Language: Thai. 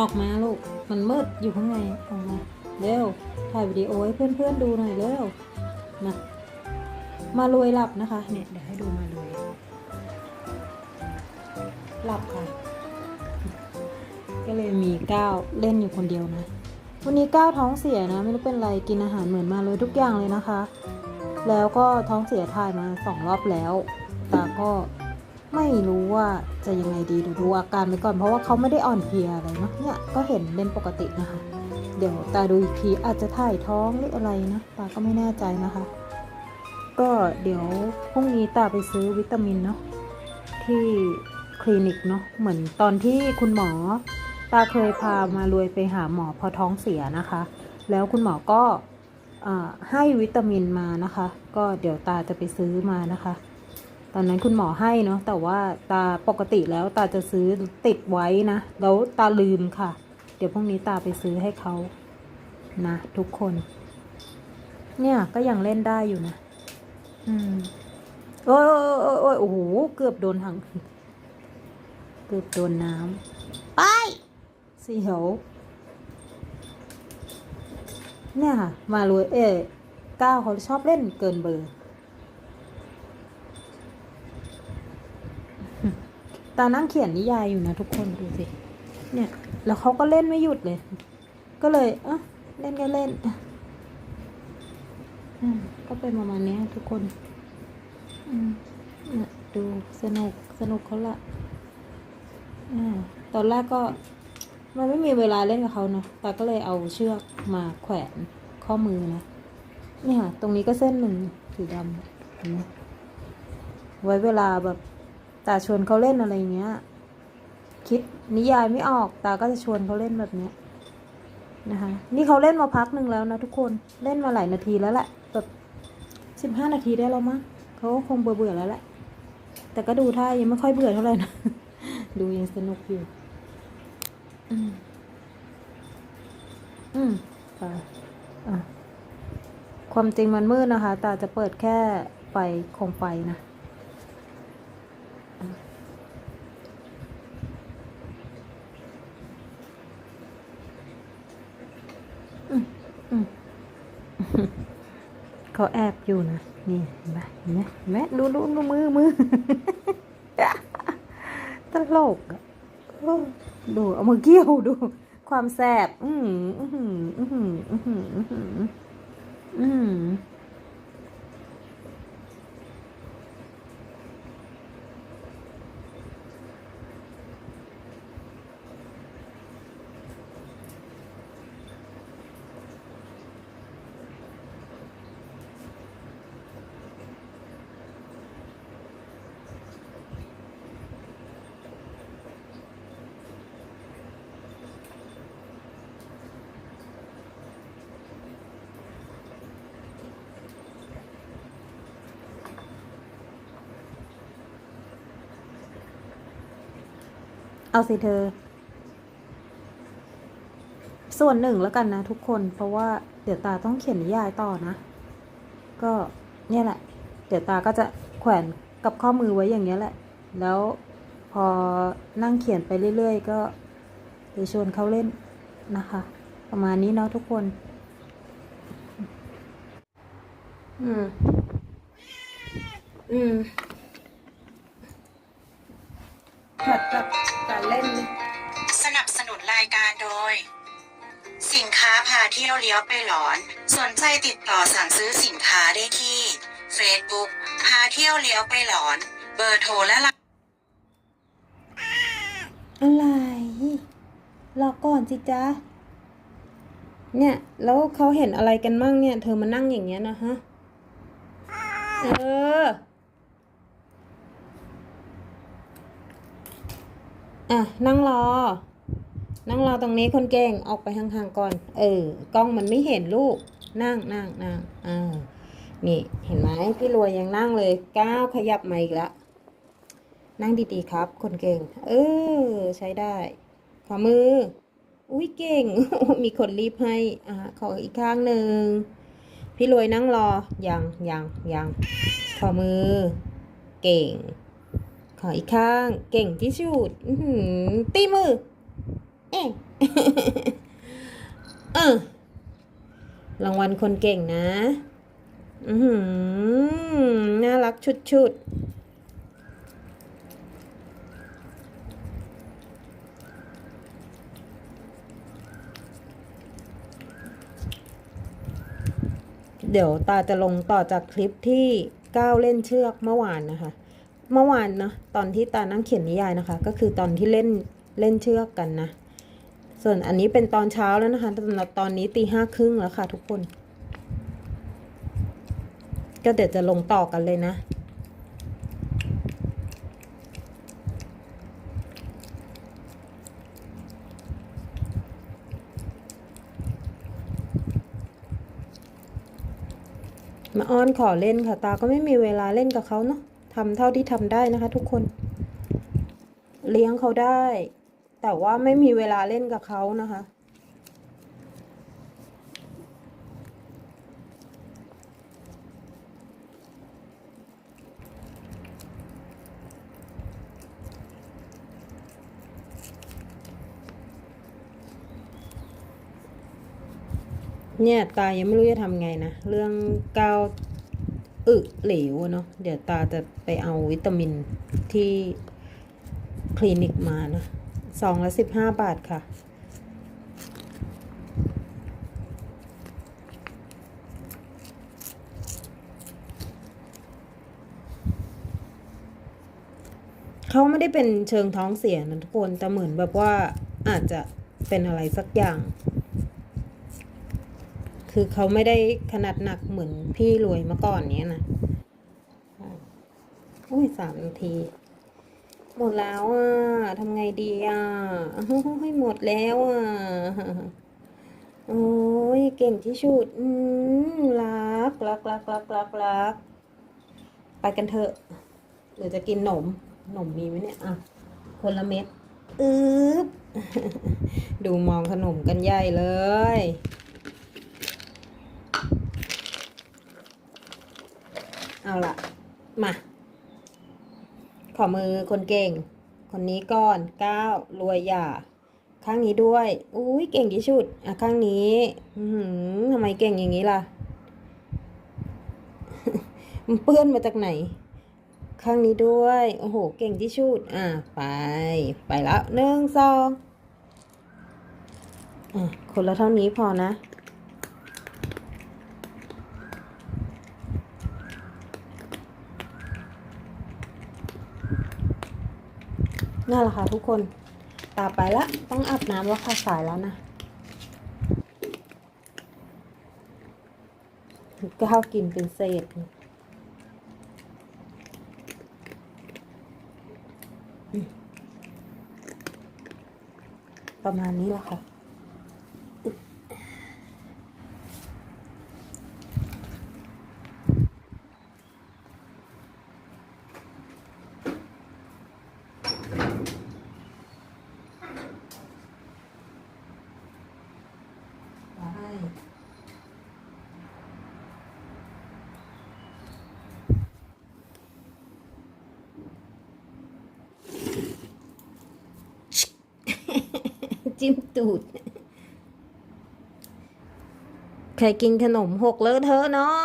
ออกมาลูก มันมืดอยู่ข้างใน ออกมา เร็ว ถ่ายวิดีโอให้เพื่อนๆดูหน่อยเร็วนะมารวยหลับนะคะ เนี่ยเดี๋ยวให้ดูมารวยหลับค่ะ ก็เลยมีก้าวเล่นอยู่คนเดียวนะ วันนี้ก้าวท้องเสียนะ ไม่รู้เป็นไร กินอาหารเหมือนมาเลยทุกอย่างเลยนะคะ แล้วก็ท้องเสียถ่ายมาสองรอบแล้ว ตาก็ ไม่รู้ว่าจะยังไงดีดูดูอาการไปก่อน เพราะว่าเขาไม่ได้อ่อนเพลียอะไรเนาะเนี่ยก็เห็นเป็นปกตินะคะ เดี๋ยวตาดูอีกทีอาจจะถ่ายท้องหรืออะไรนะตาก็ไม่แน่ใจนะคะ ก็เดี๋ยวพรุ่งนี้ตาไปซื้อวิตามินเนาะที่คลินิกเนาะเหมือนตอนที่คุณหมอ ตาเคยพามารวยไปหาหมอพอท้องเสียนะคะ แล้วคุณหมอก็อให้วิตามินมานะคะ ก็เดี๋ยวตาจะไปซื้อมานะคะ ตอนนั้นคุณหมอให้เนาะแต่ว่าตาปกติแล้วตาจะซื้อติดไว้นะ แล้วตาลืมค่ะ เดี๋ยวพรุ่งนี้ตาไปซื้อให้เขานะทุกคน เนี่ยก็ยังเล่นได้อยู่นะอืมโอ้ยโอ้ยโอ้ยโอ้ยโอ้โหเกือบโดนถังเกือบโดนน้ำไปเสียวเนี่ยค่ะ มาเลยเอ๊ะก้าวเขาชอบเล่นเกินเบอร์ ตานั่งเขียนนิยายอยู่นะทุกคนดูสิ เนี่ย แล้วเขาก็เล่นไม่หยุดเลย ก็เลย เอะเล่นก็เล่นอะอืมก็เป็นประมาณนี้ทุกคน อืมเนี่ยดูสนุกสนุกเขาละอ่าตอนแรกก็มันไม่มีเวลาเล่นกับเขาเนาะตาก็เลยเอาเชือกมาแขวนข้อมือนะนี่ค่ะ ตรงนี้ก็เส้นหนึ่งสีดำไว้เวลาแบบ ตาชวนเขาเล่นอะไรเงี้ย คิดนิยายไม่ออก ตาก็จะชวนเขาเล่นแบบเนี้ยนะคะ นี่เขาเล่นมาพักหนึ่งแล้วนะทุกคน เล่นมาหลายนาทีแล้วแหละแบบสิบห้านาทีได้แล้วมั้งเขาก็คงเบื่อเบื่อๆแล้วแหละ แต่ก็ดูท่ายังไม่ค่อยเบื่อเท่าไหร่นะ ดูยังสนุกอยู่ อืม อืมไปอะความจริงมันมืดนะคะ ตาจะเปิดแค่ไฟโคมไฟนะ เขาแอบอยู่นะ นี่เห็นไหมเห็นไหมเห็นไหมดูดูดูมือมือตลกดูเอามือเกี่ยวดู ความแสบ อืมอืมอืมอืมอืมอืม เอาสิเธอ ส่วนหนึ่งแล้วกันนะทุกคน เพราะว่าเดี๋ยวตาต้องเขียนนิยายต่อนะ ก็เนี่ยแหละ เดี๋ยวตาก็จะแขวนกับข้อมือไว้อย่างเงี้ยแหละ แล้วพอนั่งเขียนไปเรื่อยๆ ก็เดี๋ยวชวนเขาเล่นนะคะ ประมาณนี้เนาะทุกคน อืม อืมผัดกับการเล่น สนับสนุนรายการโดย สินค้าพาเที่ยวเลี้ยวไปหลอน สนใจติดต่อสั่งซื้อสินค้าได้ที่ Facebook พาเที่ยวเลี้ยวไปหลอน เบอร์โทรและไลน์ อะไรรอก่อนสิจ๊ะ เนี่ย แล้วเขาเห็นอะไรกันมั่งเนี่ย เธอมานั่งอย่างเงี้ยนะฮะ เออ อะนั่งรอ นั่งรอตรงนี้คนเก่งออกไปห่างๆก่อน เออกล้องมันไม่เห็นลูก นั่งนั่งนั่งอ่านี่เห็นไหมพี่รวยยังนั่งเลยก้าวขยับมาอีกแล้วนั่งดีๆครับ คนเก่ง เออ ใช้ได้ขวามือ อุ้ยเก่ง มีคนรีบให้อ่าขออีกข้างหนึ่งพี่รวยนั่งรอยังยังยังขวามือ เก่ง ขออีกข้าง เก่งที่สุดตีมือ เอ๊ะเออรางวัลคนเก่งนะ อือหือน่ารักชุดๆเดี๋ยวตาจะลงต่อจากคลิปที่ก้าวเล่นเชือกเมื่อวานนะคะ เมื่อวานนะตอนที่ตานั่งเขียนนิยายนะคะ ก็คือตอนที่เล่นเล่นเชือกกันนะ ส่วนอันนี้เป็นตอนเช้าแล้วนะคะสำหรับตอนนี้ตีห้าครึ่งแล้วค่ะทุกคน ก็เดี๋ยวจะลงต่อกันเลยนะมาอ้อนขอเล่นค่ะ ตาก็ไม่มีเวลาเล่นกับเขาเนาะ ทำเท่าที่ทำได้นะคะ ทุกคน เลี้ยงเขาได้ แต่ว่าไม่มีเวลาเล่นกับเขานะคะ เนี่ยตายังไม่รู้จะทำไงนะ เรื่องก้าว อึเหลวเนาะเดี๋ยวตาจะไปเอาวิตามินที่คลินิกมานะซองละสิบห้าบาทค่ะ เขาไม่ได้เป็นเชิงท้องเสียนะทุกคน แต่เหมือนแบบว่าอาจจะเป็นอะไรสักอย่าง คือเขาไม่ได้ขนาดหนักเหมือนพี่รวยเมื่อก่อนเนี้ยนะอุ้ยสามนาที หมดแล้วอะทำไงดีอะโอ้ยหมดแล้วอะโอ้ยเก่งที่สุดอืมรักรักรักรักรักรักไปกันเถอะหรือจะกินหนมหนมมีไหมเนี่ยอะคนละเม็ดอึ๊บดูมองขนมกันใหญ่เลย เอาละมา ขอมือคนเก่ง คนนี้ก่อนก้าวรวยอย่า ข้างนี้ด้วยอุ้ยเก่งที่สุดอะข้างนี้ อือหือทำไมเก่งอย่างนี้ล่ะ มันเปื้อนมาจากไหน ข้างนี้ด้วย โอ้โห เก่งที่สุดอะไป ไปแล้วหนึ่งสองอะคนละเท่านี้พอนะ นั่นแหละค่ะทุกคนตาไปละต้องอาบน้ำแล้วค่ะสายแล้วนะก้าวกินเป็นเศษประมาณนี้แหละค่ะ ไป จิ้มตูด ใครกินขนมหกเลอะเทอะเนาะ